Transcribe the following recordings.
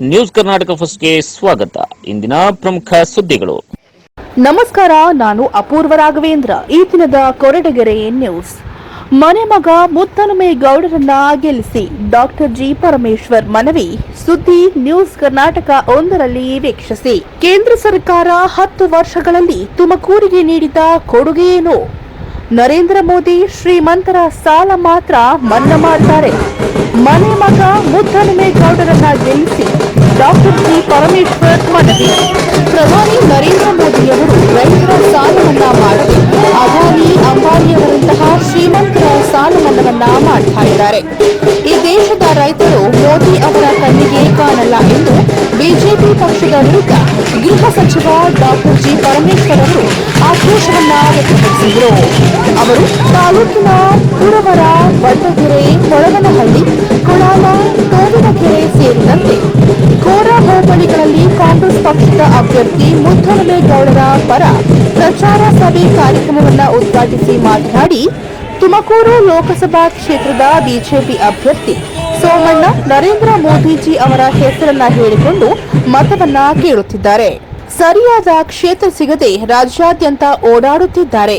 News Karnataka ಫಸ್ಟ್ಗೆ ಸ್ವಾಗತ. ಇಂದಿನ ಪ್ರಮುಖ ಸುದ್ದಿಗಳು. ನಮಸ್ಕಾರ, ನಾನು ಅಪೂರ್ವ ರಾಘವೇಂದ್ರ. ಈ ದಿನದ ಕೊರಟಗೆರೆ ನ್ಯೂಸ್. ಮನೆ ಮಗ ಮುತ್ತನುಮೆ ಗೌಡರನ್ನ ಗೆಲ್ಲಿಸಿ ಡಾಕ್ಟರ್ ಜಿ ಪರಮೇಶ್ವರ್ ಮನವಿ. ಸುದ್ದಿ ನ್ಯೂಸ್ ಕರ್ನಾಟಕ ಒಂದರಲ್ಲಿ ವೀಕ್ಷಿಸಿ. ಕೇಂದ್ರ ಸರ್ಕಾರ ಹತ್ತು ವರ್ಷಗಳಲ್ಲಿ ತುಮಕೂರಿಗೆ ನೀಡಿದ ಕೊಡುಗೆ ಏನು? ನರೇಂದ್ರ ಮೋದಿ ಶ್ರೀಮಂತರ ಸಾಲ ಮಾತ್ರ ಮನ್ನಾ ಮಾಡ್ತಾರೆ. ಮನೆ ಮಗ ಮುದ್ದನುಮೆ ಗೌಡರನ್ನ ಗೆಲ್ಲಿಸಿ ಡಾಕ್ಟರ್ ಜಿ ಪರಮೇಶ್ವರ್ ಮನವಿ. ಪ್ರಧಾನಿ ನರೇಂದ್ರ ಮೋದಿಯವರು ರೈತರ ಸಾಲ ಮನ್ನಾ ಮಾಡಿ ಅದಾನಿ ಅಂಬಾನಿಯವರಂತಹ ಶ್ರೀಮಂತರ ಸಾಲ ಮನ್ನಾವನ್ನ ಮಾಡ್ತಾ ಇದ್ದಾರೆ. ಈ ದೇಶದ ರೈತರು ಮೋದಿ ಅವರ ಕಣ್ಣಿಗೆ ಕಾಣಲ್ಲ ಎಂದು ಬಿಜೆಪಿ ಪಕ್ಷದ ವಿರುದ್ಧ ಗೃಹ ಸಚಿವ ಡಾಕ್ಟರ್ ಜಿ ಪರಮೇಶ್ವರ್ ಅವರು ಆಕ್ರೋಶವನ್ನ ವ್ಯಕ್ತಪಡಿಸಿದರು. ಅವರು ತಾಲೂಕಿನ ಪುರವರ ಬಂಡಗೆರೆ ಕೊಳಗನಹಳ್ಳಿ ಕೊಳಾಲ ತೋರಿನಕೆರೆ ಸೇರಿದಂತೆ ಕೋರ ಹೋಬಳಿಗಳಲ್ಲಿ ಕಾಂಗ್ರೆಸ್ ಪಕ್ಷದ ಅಭ್ಯರ್ಥಿ ಮುದ್ದನಮೇಗೌಡರ ಪರ ಪ್ರಚಾರ ಸಭೆ ಕಾರ್ಯಕ್ರಮವನ್ನು ಉದ್ಘಾಟಿಸಿ ಮಾತನಾಡಿ ತುಮಕೂರು ಲೋಕಸಭಾ ಕ್ಷೇತ್ರದ ಬಿಜೆಪಿ ಅಭ್ಯರ್ಥಿ ಸೋಮಣ್ಣ ನರೇಂದ್ರ ಮೋದಿಜಿ ಅವರ ಹೆಸರನ್ನ ಹೇಳಿಕೊಂಡು ಮತವನ್ನ ಕೇಳುತ್ತಿದ್ದಾರೆ. ಸರಿಯಾದ ಕ್ಷೇತ್ರ ಸಿಗದೆ ರಾಜ್ಯಾದ್ಯಂತ ಓಡಾಡುತ್ತಿದ್ದಾರೆ.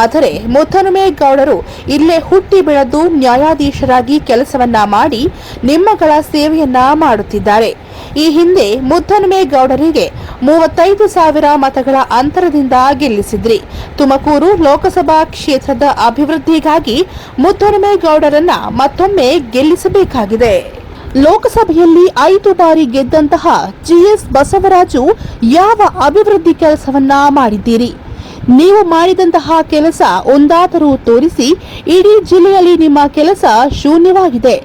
ಆದರೆ ಮುತ್ತನುಮೇಗೌಡರು ಇಲ್ಲೇ ಹುಟ್ಟಿ ಬೆಳೆದು ನ್ಯಾಯಾಧೀಶರಾಗಿ ಕೆಲಸವನ್ನ ಮಾಡಿ ನಿಮ್ಮಗಳ ಸೇವೆಯನ್ನ ಮಾಡುತ್ತಿದ್ದಾರೆ. ಈ ಹಿಂದೆ ಮುದ್ದನುಮೇಗೌಡರಿಗೆ ಮೂವತ್ತೈದು ಸಾವಿರ ಮತಗಳ ಅಂತರದಿಂದ ಗೆಲ್ಲಿಸಿದ್ರಿ. ತುಮಕೂರು ಲೋಕಸಭಾ ಕ್ಷೇತ್ರದ ಅಭಿವೃದ್ಧಿಗಾಗಿ ಮುದ್ದನುಮೇಗೌಡರನ್ನ ಮತ್ತೊಮ್ಮೆ ಗೆಲ್ಲಿಸಬೇಕಾಗಿದೆ. ಲೋಕಸಭೆಯಲ್ಲಿ ಐದು ಬಾರಿ ಗೆದ್ದಂತಹ ಜಿಎಸ್ ಬಸವರಾಜು ಯಾವ ಅಭಿವೃದ್ಧಿ ಕೆಲಸವನ್ನ ಮಾಡಿದ್ದೀರಿ? ನೀವು ಮಾಡಿದಂತಹ ಕೆಲಸ ಒಂದಾದರೂ ತೋರಿಸಿ, ಇಡೀ ಜಿಲ್ಲೆಯಲ್ಲಿ ನಿಮ್ಮ ಕೆಲಸ ಶೂನ್ಯವಾಗಿದೆ.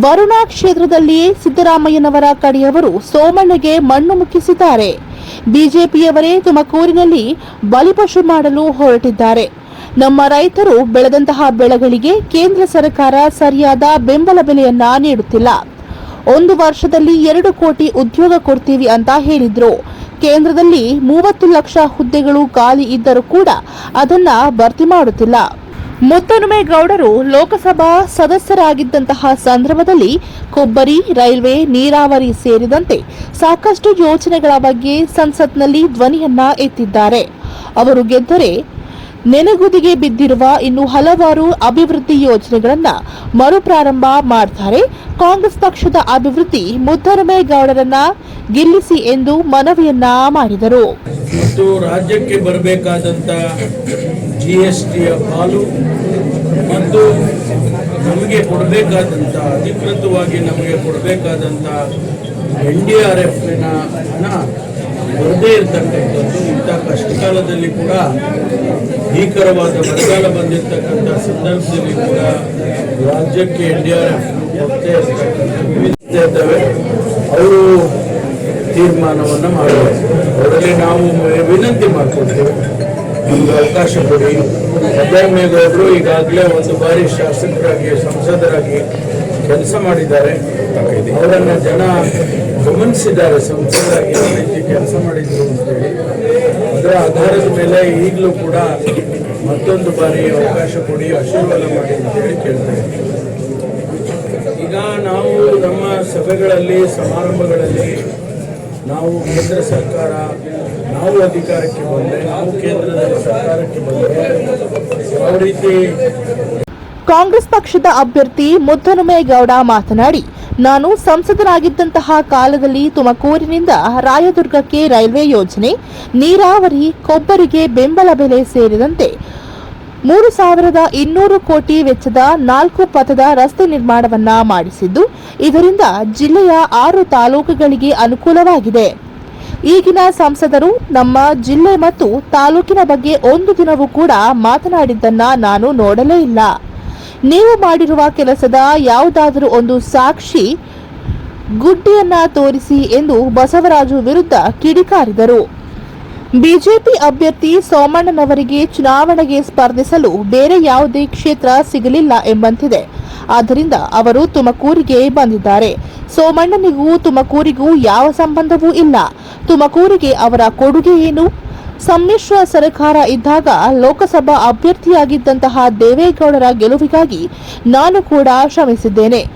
ವರುಣಾ ಕ್ಷೇತ್ರದಲ್ಲಿಯೇ ಸಿದ್ದರಾಮಯ್ಯನವರ ಕಡೆಯವರು ಸೋಮಣ್ಣಗೆ ಮಣ್ಣು ಮುಕ್ಕಿಸಿದ್ದಾರೆ. ಬಿಜೆಪಿಯವರೇ ತುಮಕೂರಿನಲ್ಲಿ ಬಲಿಪಶು ಮಾಡಲು ಹೊರಟಿದ್ದಾರೆ. ನಮ್ಮ ರೈತರು ಬೆಳೆದಂತಹ ಬೆಳೆಗಳಿಗೆ ಕೇಂದ್ರ ಸರ್ಕಾರ ಸರಿಯಾದ ಬೆಂಬಲ ಬೆಲೆಯನ್ನ ನೀಡುತ್ತಿಲ್ಲ. ಒಂದು ವರ್ಷದಲ್ಲಿ ಎರಡು ಕೋಟಿ ಉದ್ಯೋಗ ಕೊಡ್ತೀವಿ ಅಂತ ಹೇಳಿದ್ರು. ಕೇಂದ್ರದಲ್ಲಿ ಮೂವತ್ತು ಲಕ್ಷ ಹುದ್ದೆಗಳು ಖಾಲಿ ಇದ್ದರೂ ಕೂಡ ಅದನ್ನ ಭರ್ತಿ ಮಾಡುತ್ತಿಲ್ಲ. ಮುತ್ತನುಮೇಗೌಡರು ಲೋಕಸಭಾ ಸದಸ್ಯರಾಗಿದ್ದಂತಹ ಸಂದರ್ಭದಲ್ಲಿ ಕೊಬ್ಬರಿ, ರೈಲ್ವೆ, ನೀರಾವರಿ ಸೇರಿದಂತೆ ಸಾಕಷ್ಟು ಯೋಜನೆಗಳ ಬಗ್ಗೆ ಸಂಸತ್ನಲ್ಲಿ ಧ್ವನಿಯನ್ನ ಎತ್ತಿದ್ದಾರೆ. ಅವರು ಗೆದ್ದರೆ ನೆನೆಗುದಿಗೆ ಬಿದ್ದಿರುವ ಇನ್ನು ಹಲವಾರು ಅಭಿವೃದ್ಧಿ ಯೋಜನೆಗಳನ್ನ ಮರುಪ್ರಾರಂಭ ಮಾಡ್ತಾರೆ. ಕಾಂಗ್ರೆಸ್ ಪಕ್ಷದ ಅಭಿವೃದ್ಧಿ ಮುದ್ದರಮೇಗೌಡರನ್ನ ಗೆಲ್ಲಿಸಿ ಎಂದು ಮನವಿಯನ್ನ ಮಾಡಿದರು. ಮತ್ತು ರಾಜ್ಯಕ್ಕೆ ಬರಬೇಕಾದಂತ ಜಿ ಎಸ್ ಟಿಯ ಪಾಲು ಮತ್ತು ನಮಗೆ ಕೊಡಬೇಕಾದಂಥ ಅಧಿಕೃತವಾಗಿ ನಮಗೆ ಕೊಡಬೇಕಾದಂಥ ಎನ್ ಡಿ ಆರ್ ಎಫ್ನ ಹಣ ಬರದೇ ಇರತಕ್ಕಂಥದ್ದು ಇಂಥ ಕಷ್ಟಕಾಲದಲ್ಲಿ ಕೂಡ ಭೀಕರವಾದ ಬರಗಾಲ ಬಂದಿರತಕ್ಕಂಥ ಸಂದರ್ಭದಲ್ಲಿ ಕೂಡ ರಾಜ್ಯಕ್ಕೆ ಎನ್ ಡಿ ಆರ್ ಅವರು ತೀರ್ಮಾನವನ್ನು ಮಾಡಬೇಕು ಅವರಲ್ಲಿ ನಾವು ವಿನಂತಿ ಮಾಡ್ಕೊಳ್ತೇವೆ. ನಮ್ಗೆ ಅವಕಾಶ ಕೊಡಿ. ಸಿದ್ದರಾಮಯ್ಯಗೌಡರು ಈಗಾಗಲೇ ಒಂದು ಬಾರಿ ಶಾಸಕರಾಗಿ, ಸಂಸದರಾಗಿ ಕೆಲಸ ಮಾಡಿದ್ದಾರೆ. ಅವರನ್ನು ಜನ ಗಮನಿಸಿದ್ದಾರೆ, ಸಂಸದರಾಗಿ ಯಾವ ರೀತಿ ಕೆಲಸ ಮಾಡಿದ್ರು ಅಂತೇಳಿ. ಅದರ ಆಧಾರದ ಮೇಲೆ ಈಗಲೂ ಕೂಡ ಮತ್ತೊಂದು ಬಾರಿ ಅವಕಾಶ ಕೊಡಿ, ಆಶೀರ್ವಾದ ಮಾಡಿ ಅಂತೇಳಿ ಕೇಳ್ತಾ ಇದ್ದೀವಿ ಈಗ ನಾವು ನಮ್ಮ ಸಭೆಗಳಲ್ಲಿ, ಸಮಾರಂಭಗಳಲ್ಲಿ ನಾವು ಕೇಂದ್ರ ಸರ್ಕಾರ, ನಾವು ಅಧಿಕಾರಕ್ಕೆ ಬಂದರೆ ನಾವು ಕೇಂದ್ರದಲ್ಲಿ ಸರ್ಕಾರಕ್ಕೆ ಬಂದರೆ ಯಾವ ರೀತಿ ಕಾಂಗ್ರೆಸ್ ಪಕ್ಷದ ಅಭ್ಯರ್ಥಿ ಮುದ್ದನುಮೇಗೌಡ ಮಾತನಾಡಿ ನಾನು ಸಂಸದರಾಗಿದ್ದಂತಹ ಕಾಲದಲ್ಲಿ ತುಮಕೂರಿನಿಂದ ರಾಯದುರ್ಗಕ್ಕೆ ರೈಲ್ವೆ ಯೋಜನೆ, ನೀರಾವರಿ, ಕೊಬ್ಬರಿಗೆ ಬೆಂಬಲ ಬೆಲೆ ಸೇರಿದಂತೆ ಮೂರು ಸಾವಿರದ ಇನ್ನೂರು ಕೋಟಿ ವೆಚ್ಚದ ನಾಲ್ಕು ಪಥದ ರಸ್ತೆ ನಿರ್ಮಾಣವನ್ನ ಮಾಡಿಸಿದ್ದು, ಇದರಿಂದ ಜಿಲ್ಲೆಯ ಆರು ತಾಲೂಕುಗಳಿಗೆ ಅನುಕೂಲವಾಗಿದೆ. ಈಗಿನ ಸಂಸದರು ನಮ್ಮ ಜಿಲ್ಲೆ ಮತ್ತು ತಾಲೂಕಿನ ಬಗ್ಗೆ ಒಂದು ದಿನವೂ ಕೂಡ ಮಾತನಾಡಿದ್ದನ್ನ ನಾನು ನೋಡಲೇ ಇಲ್ಲ. ನೀವು ಮಾಡಿರುವ ಕೆಲಸದ ಯಾವುದಾದರೂ ಒಂದು ಸಾಕ್ಷಿ ಗುಡ್ಡೆಯನ್ನ ತೋರಿಸಿ ಎಂದು ಬಸವರಾಜು ವಿರುದ್ಧ ಕಿಡಿಕಾರಿದರು. ಬಿಜೆಪಿ ಅಭ್ಯರ್ಥಿ ಸೋಮಣ್ಣನವರಿಗೆ ಚುನಾವಣೆಗೆ ಸ್ಪರ್ಧಿಸಲು ಬೇರೆ ಯಾವುದೇ ಕ್ಷೇತ್ರ ಸಿಗಲಿಲ್ಲ ಎಂಬಂತಿದೆ. ಆದ್ದರಿಂದ ಅವರು ತುಮಕೂರಿಗೆ ಬಂದಿದ್ದಾರೆ. ಸೋಮಣ್ಣನಿಗೂ ತುಮಕೂರಿಗೂ ಯಾವ ಸಂಬಂಧವೂ ಇಲ್ಲ. ತುಮಕೂರಿಗೆ ಅವರ ಕೊಡುಗೆ ಏನು? ಸಮ್ಮಿಶ್ರ ಸರ್ಕಾರ ಇದ್ದಾಗ ಲೋಕಸಭಾ ಅಭ್ಯರ್ಥಿಯಾಗಿದ್ದಂತಹ ದೇವೇಗೌಡರ ಗೆಲುವಿಗಾಗಿ ನಾನು ಕೂಡ ಶ್ರಮಿಸಿದ್ದೇನೆ.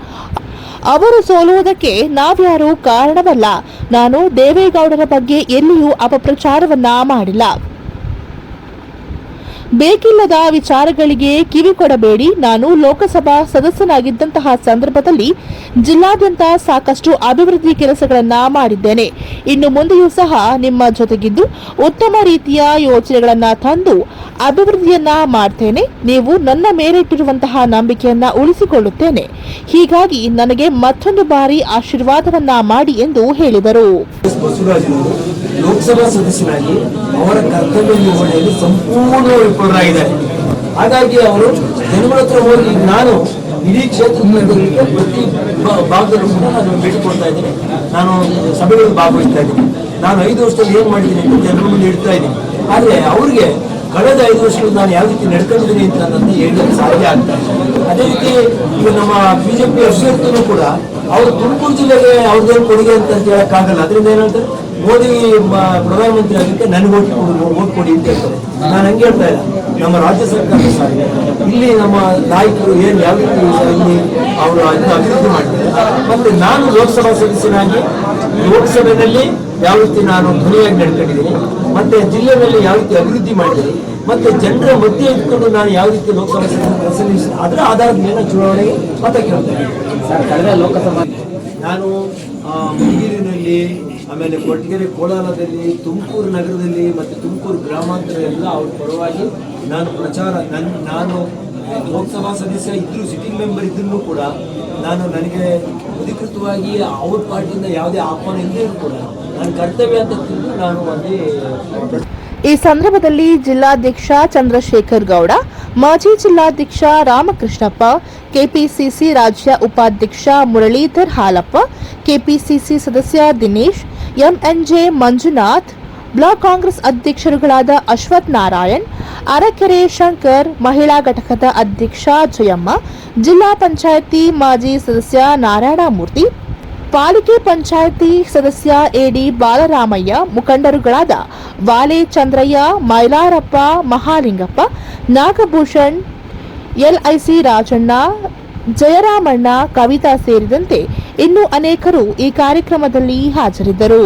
ಅವರು ಸೋಲುವುದಕ್ಕೆ ನಾವ್ಯಾರೂ ಕಾರಣವಲ್ಲ. ನಾನು ದೇವೇಗೌಡರ ಬಗ್ಗೆ ಎಲ್ಲಿಯೂ ಅಪಪ್ರಚಾರವನ್ನ ಮಾಡಿಲ್ಲ. ಬೇಕಿಲ್ಲದ ವಿಚಾರಗಳಿಗೆ ಕಿವಿ ಕೊಡಬೇಡಿ. ನಾನು ಲೋಕಸಭಾ ಸದಸ್ಯನಾಗಿದ್ದಂತಹ ಸಂದರ್ಭದಲ್ಲಿ ಜಿಲ್ಲಾದ್ಯಂತ ಸಾಕಷ್ಟು ಅಭಿವೃದ್ಧಿ ಕೆಲಸಗಳನ್ನು ಮಾಡಿದ್ದೇನೆ. ಇನ್ನು ಮುಂದೆಯೂ ಸಹ ನಿಮ್ಮ ಜೊತೆಗಿದ್ದು ಉತ್ತಮ ರೀತಿಯ ಯೋಜನೆಗಳನ್ನು ತಂದು ಅಭಿವೃದ್ಧಿಯನ್ನ ಮಾಡ್ತೇನೆ. ನೀವು ನನ್ನ ಮೇಲಿಟ್ಟಿರುವಂತಹ ನಂಬಿಕೆಯನ್ನ ಉಳಿಸಿಕೊಳ್ಳುತ್ತೇನೆ. ಹೀಗಾಗಿ ನನಗೆ ಮತ್ತೊಂದು ಬಾರಿ ಆಶೀರ್ವಾದವನ್ನ ಮಾಡಿ ಎಂದು ಹೇಳಿದರು. ಲೋಕಸಭಾ ಸದಸ್ಯರಾಗಿ ಅವರ ಕರ್ತವ್ಯ ನಿರ್ವಹಣೆಯಲ್ಲಿ ಸಂಪೂರ್ಣ ವಿಫಲರಾಗಿದ್ದಾರೆ ಹಾಗಾಗಿ ಅವರು ಜನಗಳ ಹತ್ರ ಹೋಗಿ ನಾನು ಇಡೀ ಕ್ಷೇತ್ರಕ್ಕೆ ಪ್ರತಿ ಭಾಗದಲ್ಲೂ ಕೂಡ ನಾನು ಭೇಟಿ ಕೊಡ್ತಾ ಇದ್ದೀನಿ. ನಾನು ಸಭೆಗಳಲ್ಲಿ ಭಾಗವಹಿಸ್ತಾ ಇದ್ದೀನಿ. ನಾನು ಐದು ವರ್ಷದಲ್ಲಿ ಏನು ಮಾಡಿದ್ದೀನಿ ಅಂತ ಜನರ ಮುಂದೆ ಇಡ್ತಾ ಇದ್ದೀನಿ. ಆದರೆ ಅವ್ರಿಗೆ ಕಳೆದ ಐದು ವರ್ಷಗಳು ನಾನು ಯಾವ ರೀತಿ ನಡ್ಕೊಂಡಿದ್ದೀನಿ ಅಂತ ನನ್ನ ಹೇಳಲಿಕ್ಕೆ ಸಾಧ್ಯ ಆಗ್ತಾ ಇಲ್ಲ. ಅದೇ ರೀತಿ ಈಗ ನಮ್ಮ ಬಿಜೆಪಿ ಅಭ್ಯರ್ಥಿನೂ ಕೂಡ ಅವರು ತುಮಕೂರು ಜಿಲ್ಲೆಗೆ ಅವ್ರದ್ದೇನು ಕೊಡುಗೆ ಅಂತ ಹೇಳಕ್ಕಾಗಲ್ಲ ಅದರಿಂದ ಏನಂತಾರೆ ಮೋದಿ ಪ್ರಧಾನಮಂತ್ರಿ ಆಗಿದ್ದೆ ನನಗೆ ಓಟ್ ಕೊಡು, ಓಟ್ ಕೊಡಿ ಅಂತ ಹೇಳ್ತಾರೆ. ನಾನು ಹಂಗೆ ಹೇಳ್ತಾ ಇಲ್ಲ. ನಮ್ಮ ರಾಜ್ಯ ಸರ್ಕಾರ ಇಲ್ಲಿ ನಮ್ಮ ನಾಯಕರು ಏನು ಯಾವ ರೀತಿ ಅವರು ಅದನ್ನ ಅಭಿವೃದ್ಧಿ ಮಾಡ್ತಾರೆ? ಮತ್ತೆ ನಾನು ಲೋಕಸಭಾ ಸದಸ್ಯನಾಗಿ ಲೋಕಸಭೆಯಲ್ಲಿ ಯಾವ ರೀತಿ ನಾನು ಧ್ವನಿಯಾಗಿ ನಡ್ಕೊಂಡಿದ್ದೀನಿ ಮತ್ತೆ ಜಿಲ್ಲೆಯಲ್ಲಿ ಯಾವ ರೀತಿ ಅಭಿವೃದ್ಧಿ ಮಾಡಿದ್ದೀನಿ ಮತ್ತೆ ಜನರ ಮಧ್ಯೆ ಇಟ್ಕೊಂಡು ನಾನು ಯಾವ ರೀತಿ ಲೋಕಸಭಾ ಅದರ ಆಧಾರದ ಮೇಲೆ ಚುನಾವಣೆಗೆ ಮತ ಕೇಳ್ತೇನೆ. ಸರ್ ಕಳೆದ ಲೋಕಸಭಾ ನಾನು ಆ, ಮಡಿಕೇರಿನಲ್ಲಿ ಆಮೇಲೆ ಕೊಟ್ಟಿಗೆರೆ ಕೋಲಾರದಲ್ಲಿ ತುಮಕೂರು ನಗರದಲ್ಲಿ ಮತ್ತು ತುಮಕೂರು ಗ್ರಾಮಾಂತರ ಎಲ್ಲ ಅವ್ರ ಪರವಾಗಿ ನಾನು ಪ್ರಚಾರ ನನ್ನ ನಾನು ಲೋಕಸಭಾ ಸದಸ್ಯ ಇದ್ದರೂ ಸಿಟಿಂಗ್ ಮೆಂಬರ್ ಇದ್ರೂ ಕೂಡ ನಾನು ನನಗೆ ಅಧಿಕೃತವಾಗಿ ಅವ್ರ ಪಾರ್ಟಿಯಿಂದ ಯಾವುದೇ ಆಹ್ವಾನ ಇಲ್ಲದೇ ಕೂಡ ನನ್ನ ಕರ್ತವ್ಯ ಅಂತ ತಿಳಿದು ನಾನು ಅಲ್ಲಿ ಈ ಸಂದರ್ಭದಲ್ಲಿ ಜಿಲ್ಲಾಧ್ಯಕ್ಷ ಚಂದ್ರಶೇಖರ್ ಗೌಡ, ಮಾಜಿ ಜಿಲ್ಲಾಧ್ಯಕ್ಷ ರಾಮಕೃಷ್ಣಪ್ಪ, ಕೆಪಿಸಿಸಿ ರಾಜ್ಯ ಉಪಾಧ್ಯಕ್ಷ ಮುರಳೀಧರ್ ಹಾಲಪ್ಪ, ಕೆಪಿಸಿಸಿ ಸದಸ್ಯ ದಿನೇಶ್, ಎಂಎನ್ಜೆ ಮಂಜುನಾಥ್ ಬ್ಲಾಕ್ ಕಾಂಗ್ರೆಸ್ ಅಧ್ಯಕ್ಷರುಗಳಾದ ಅಶ್ವಥ್ ನಾರಾಯಣ್, ಅರಕೆರೆ ಶಂಕರ್ ಮಹಿಳಾ ಘಟಕದ ಅಧ್ಯಕ್ಷ ಜಯಮ್ಮ, ಜಿಲ್ಲಾ ಪಂಚಾಯಿತಿ ಮಾಜಿ ಸದಸ್ಯ ನಾರಾಯಣಮೂರ್ತಿ, ಪಾಲಿಕೆ ಪಂಚಾಯಿತಿ ಸದಸ್ಯ ಎಡಿ ಬಾಲರಾಮಯ್ಯ, ಮುಖಂಡರುಗಳಾದ ವಾಲೆ ಚಂದ್ರಯ್ಯ, ಮೈಲಾರಪ್ಪ, ಮಹಾಲಿಂಗಪ್ಪ, ನಾಗಭೂಷಣ್, ಎಲ್ಐಸಿ ರಾಜಣ್ಣ, ಜಯರಾಮಣ್ಣ, ಕವಿತಾ ಸೇರಿದಂತೆ ಇನ್ನೂ ಅನೇಕರು ಈ ಕಾರ್ಯಕ್ರಮದಲ್ಲಿ ಹಾಜರಿದ್ದರು.